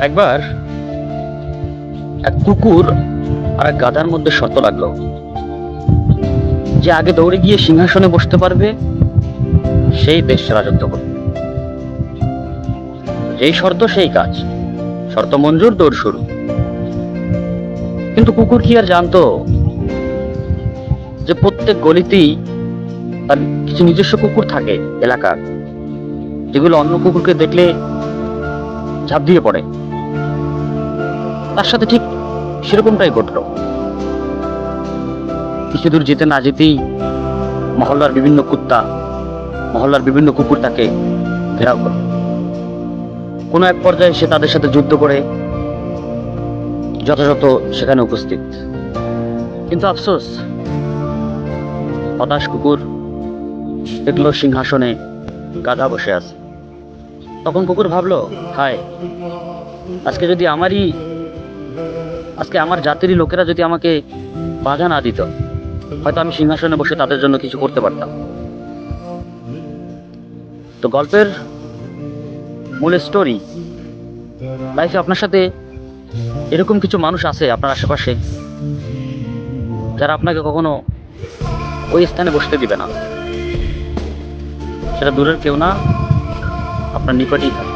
একবার এক কুকুর আর এক গাধার মধ্যে শর্ত লাগল। যে আগে দৌড়ে গিয়ে সিংহাসনে বসতে পারবে, সেই দেশ রাজত্ব করবে। যেই শর্ত, সেই কাজ। শর্ত মঞ্জুর, দৌড় শুরু। কিন্তু কুকুর কি আর জানতো যে প্রত্যেক গলিতেই তার কিছু নিজস্ব কুকুর থাকে এলাকার, যেগুলো অন্য কুকুরকে দেখলে ঝাঁপ দিয়ে পড়ে। তার সাথে ঠিক সেরকমটাই ঘটলো। কিছু দূর যেতে না যেতেই মহল্লার বিভিন্ন কুত্তা, মহল্লার বিভিন্ন কুকুর তাকে ঘেরাও করে। কোনো এক পর্যায়ে সে তাদের সাথে যুদ্ধ করে যথাযথ সেখানে উপস্থিত। কিন্তু আফসোস, হতাশ কুকুর দেখল সিংহাসনে গাধা বসে আছে। তখন কুকুর ভাবলো, হায়, আজকে যদি আমারই আজকে আমার জাতিরই লোকেরা যদি আমাকে বাধা না দিত, হয়তো আমি সিংহাসনে বসে তাদের জন্য কিছু করতে পারতাম। তো গল্পের মূল স্টোরি লাইফে আপনার সাথে এরকম কিছু মানুষ আছে আপনার আশেপাশে, যারা আপনাকে কখনো ওই স্থানে বসতে দিবে না। সেটা দূরের কেউ না, আপনার নিকটেই থাকে